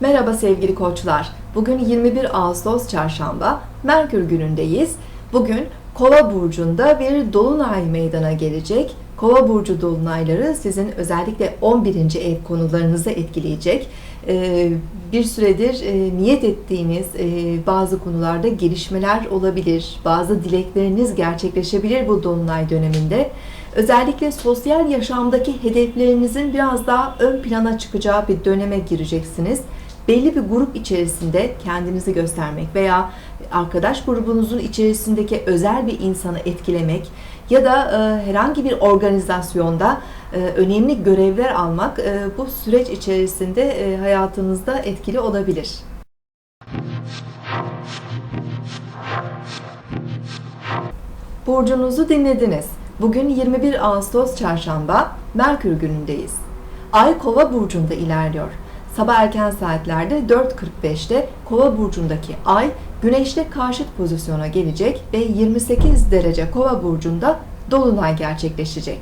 Merhaba sevgili koçlar. Bugün 21 Ağustos Çarşamba, Merkür günündeyiz. Bugün Kova burcunda bir dolunay meydana gelecek. Kova burcu dolunayları sizin özellikle 11. ev konularınızı etkileyecek. Ee, Bir süredir e, niyet ettiğiniz e, bazı konularda gelişmeler olabilir. Bazı dilekleriniz gerçekleşebilir bu dolunay döneminde. Özellikle sosyal yaşamdaki hedeflerinizin biraz daha ön plana çıkacağı bir döneme gireceksiniz belli bir grup içerisinde kendinizi göstermek veya arkadaş grubunuzun içerisindeki özel bir insanı etkilemek ya da e, herhangi bir organizasyonda e, önemli görevler almak e, bu süreç içerisinde e, hayatınızda etkili olabilir. Burcunuzu dinlediniz. Bugün 21 Ağustos Çarşamba, Merkür günündeyiz. Ay Kova burcunda ilerliyor. Sabah erken saatlerde 4.45'te Kova burcundaki Ay Güneş'te karşıt pozisyona gelecek ve 28 derece Kova burcunda dolunay gerçekleşecek.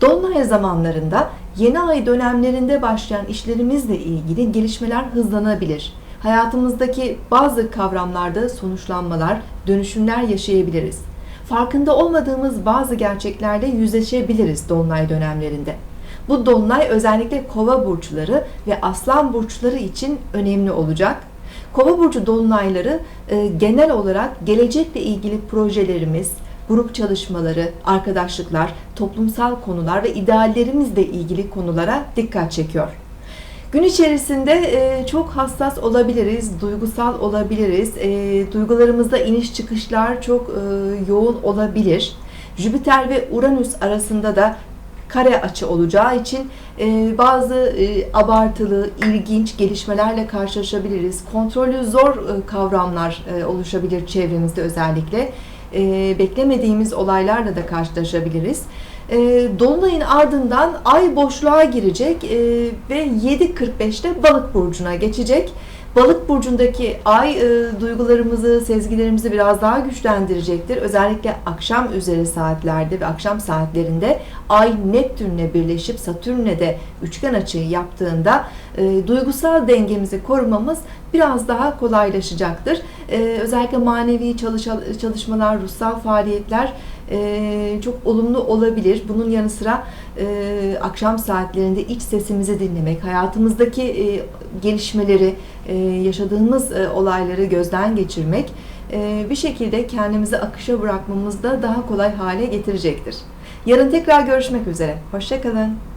Dolunay zamanlarında yeni ay dönemlerinde başlayan işlerimizle ilgili gelişmeler hızlanabilir. Hayatımızdaki bazı kavramlarda sonuçlanmalar, dönüşümler yaşayabiliriz. Farkında olmadığımız bazı gerçeklerle yüzleşebiliriz dolunay dönemlerinde. Bu dolunay özellikle kova burçları ve aslan burçları için önemli olacak. Kova burcu dolunayları e, genel olarak gelecekle ilgili projelerimiz, grup çalışmaları, arkadaşlıklar, toplumsal konular ve ideallerimizle ilgili konulara dikkat çekiyor. Gün içerisinde e, çok hassas olabiliriz, duygusal olabiliriz. E, duygularımızda iniş çıkışlar çok e, yoğun olabilir. Jüpiter ve Uranüs arasında da kare açı olacağı için e, bazı e, abartılı, ilginç gelişmelerle karşılaşabiliriz. Kontrolü zor e, kavramlar e, oluşabilir çevremizde özellikle. E, beklemediğimiz olaylarla da karşılaşabiliriz. E, Dolunay'ın ardından ay boşluğa girecek e, ve 7.45'te balık burcuna geçecek. Balık burcundaki ay e, duygularımızı, sezgilerimizi biraz daha güçlendirecektir. Özellikle akşam üzeri saatlerde ve akşam saatlerinde ay Neptünle birleşip Satürn'le de üçgen açıyı yaptığında e, duygusal dengemizi korumamız biraz daha kolaylaşacaktır. E, özellikle manevi çalışa- çalışmalar, ruhsal faaliyetler e, çok olumlu olabilir. Bunun yanı sıra e, akşam saatlerinde iç sesimizi dinlemek, hayatımızdaki e, gelişmeleri, e, yaşadığımız e, olayları gözden geçirmek e, bir şekilde kendimizi akışa bırakmamızda daha kolay hale getirecektir. Yarın tekrar görüşmek üzere. Hoşçakalın.